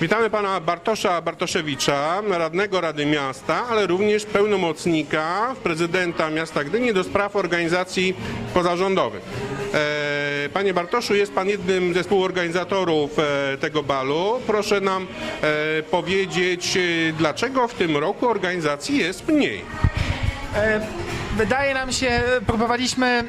Witamy pana Bartosza Bartoszewicza, radnego Rady Miasta, ale również pełnomocnika prezydenta miasta Gdyni do spraw organizacji pozarządowych. E, Panie Bartoszu, jest pan jednym ze współorganizatorów e, tego balu. Proszę nam e, powiedzieć, dlaczego w tym roku organizacji jest mniej? Wydaje nam się, próbowaliśmy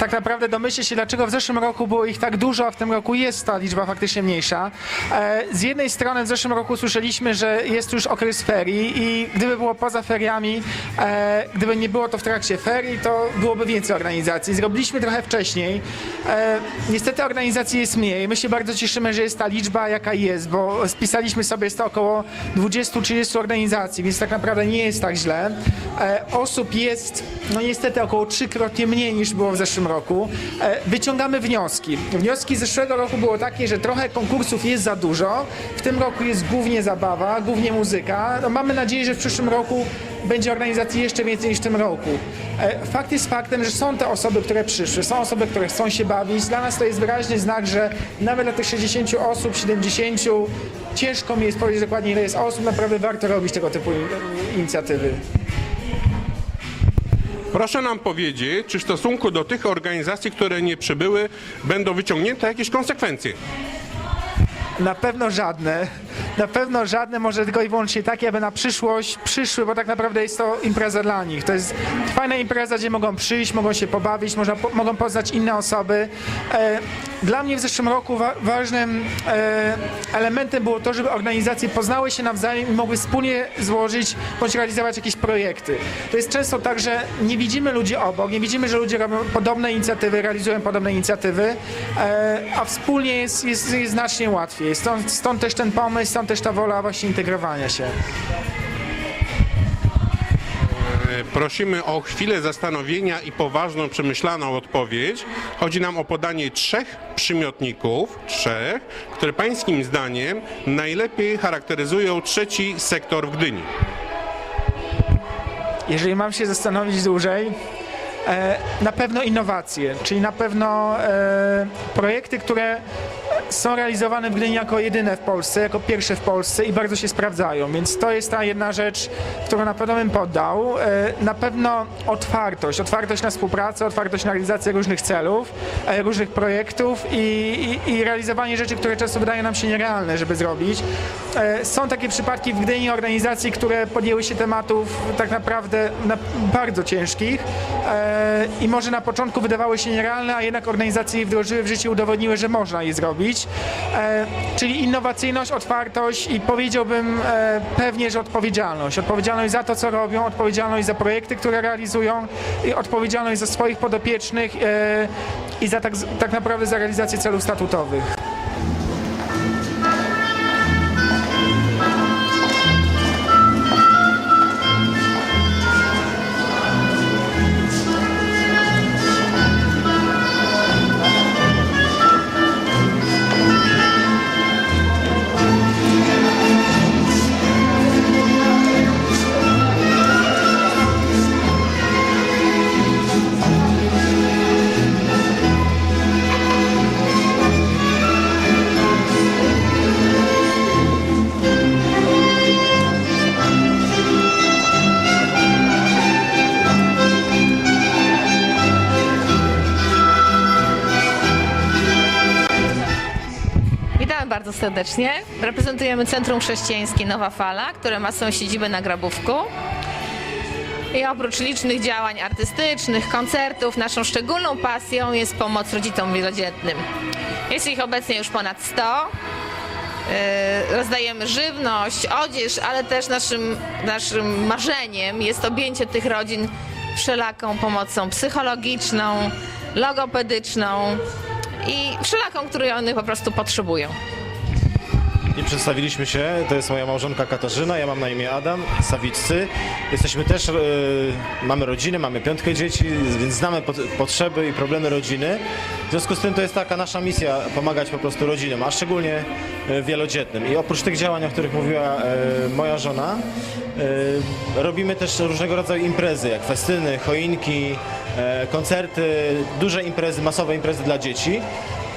tak naprawdę domyślić się, dlaczego w zeszłym roku było ich tak dużo, a w tym roku jest ta liczba faktycznie mniejsza. E, Z jednej strony w zeszłym roku słyszeliśmy, że jest już okres ferii i gdyby było poza feriami, e, gdyby nie było to w trakcie ferii, to byłoby więcej organizacji. Zrobiliśmy trochę wcześniej. E, Niestety organizacji jest mniej. My się bardzo cieszymy, że jest ta liczba, jaka jest, bo spisaliśmy sobie, jest to około 20-30 organizacji, więc tak naprawdę nie jest tak źle. Osób jest, no niestety, około trzykrotnie mniej niż było w zeszłym roku. E, Wyciągamy wnioski. Wnioski z zeszłego roku było takie, że trochę konkursów jest za dużo. W tym roku jest głównie zabawa, głównie muzyka. No, mamy nadzieję, że w przyszłym roku będzie organizacji jeszcze więcej niż w tym roku. E, Fakt jest faktem, że są te osoby, które przyszły, są osoby, które chcą się bawić. Dla nas to jest wyraźny znak, że nawet dla tych 60 osób, 70, ciężko mi jest powiedzieć dokładnie ile jest osób, naprawdę warto robić tego typu in- inicjatywy. Proszę nam powiedzieć, czy w stosunku do tych organizacji, które nie przybyły, będą wyciągnięte jakieś konsekwencje? Na pewno żadne. Na pewno żadne, może tylko i wyłącznie takie, aby na przyszłość przyszły, bo tak naprawdę jest to impreza dla nich. To jest fajna impreza, gdzie mogą przyjść, mogą się pobawić, można, po, mogą poznać inne osoby. E, dla mnie w zeszłym roku wa- ważnym e, elementem było to, żeby organizacje poznały się nawzajem i mogły wspólnie złożyć bądź realizować jakieś projekty. To jest często tak, że nie widzimy ludzi obok, nie widzimy, że ludzie robią podobne inicjatywy, realizują podobne inicjatywy, e, a wspólnie jest, jest, jest znacznie łatwiej. Stąd, stąd też ten pomysł, stąd też ta wola właśnie integrowania się. Prosimy o chwilę zastanowienia i poważną, przemyślaną odpowiedź. Chodzi nam o podanie trzech przymiotników, trzech, które pańskim zdaniem najlepiej charakteryzują trzeci sektor w Gdyni. Jeżeli mam się zastanowić dłużej, e, na pewno innowacje, czyli na pewno e, projekty, które są realizowane w Gdyni jako jedyne w Polsce, jako pierwsze w Polsce i bardzo się sprawdzają, więc to jest ta jedna rzecz, którą na pewno bym poddał. E, na pewno otwartość, otwartość na współpracę, otwartość na realizację różnych celów, e, różnych projektów i, i, i realizowanie rzeczy, które często wydają nam się nierealne, żeby zrobić. E, są takie przypadki w Gdyni organizacji, które podjęły się tematów tak naprawdę na, bardzo ciężkich i może na początku wydawały się nierealne, a jednak organizacje je wdrożyły w życie udowodniły, że można je zrobić. E, czyli innowacyjność, otwartość i powiedziałbym e, pewnie, że odpowiedzialność. Odpowiedzialność za to, co robią, odpowiedzialność za projekty, które realizują i odpowiedzialność za swoich podopiecznych e, i za tak, tak naprawdę za realizację celów statutowych. Serdecznie. Reprezentujemy Centrum Chrześcijańskie Nowa Fala, które ma swoją siedzibę na Grabówku. I oprócz licznych działań artystycznych, koncertów, naszą szczególną pasją jest pomoc rodzicom wielodzietnym. Jest ich obecnie już ponad 100. Yy, Rozdajemy żywność, odzież, ale też naszym, naszym marzeniem jest objęcie tych rodzin wszelaką pomocą psychologiczną, logopedyczną i wszelaką, której one po prostu potrzebują. I przedstawiliśmy się, to jest moja małżonka Katarzyna, ja mam na imię Adam, Sawiccy. Jesteśmy też, e, mamy rodzinę, mamy piątkę dzieci, więc znamy pot- potrzeby i problemy rodziny. W związku z tym to jest taka nasza misja, pomagać po prostu rodzinom, a szczególnie e, wielodzietnym. I oprócz tych działań, o których mówiła e, moja żona, robimy też różnego rodzaju imprezy, jak festyny, choinki, koncerty, duże imprezy, masowe imprezy dla dzieci.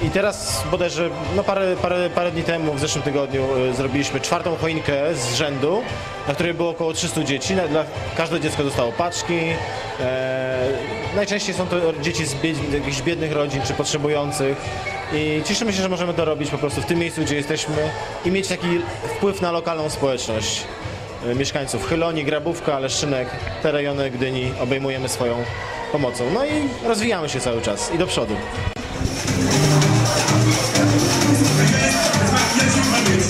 I teraz bodajże no parę, parę, parę dni temu, w zeszłym tygodniu, y, zrobiliśmy czwartą choinkę z rzędu, na której było około 300 dzieci. Na, każde dziecko dostało paczki. E, najczęściej są to dzieci z bied, jakichś biednych rodzin czy potrzebujących. I cieszymy się, że możemy to robić po prostu w tym miejscu, gdzie jesteśmy i mieć taki wpływ na lokalną społeczność e, mieszkańców Chyloni, Grabówka, Leszczynek, te rejony Gdyni obejmujemy swoją pomocą. No i rozwijamy się cały czas i do przodu. Thank you.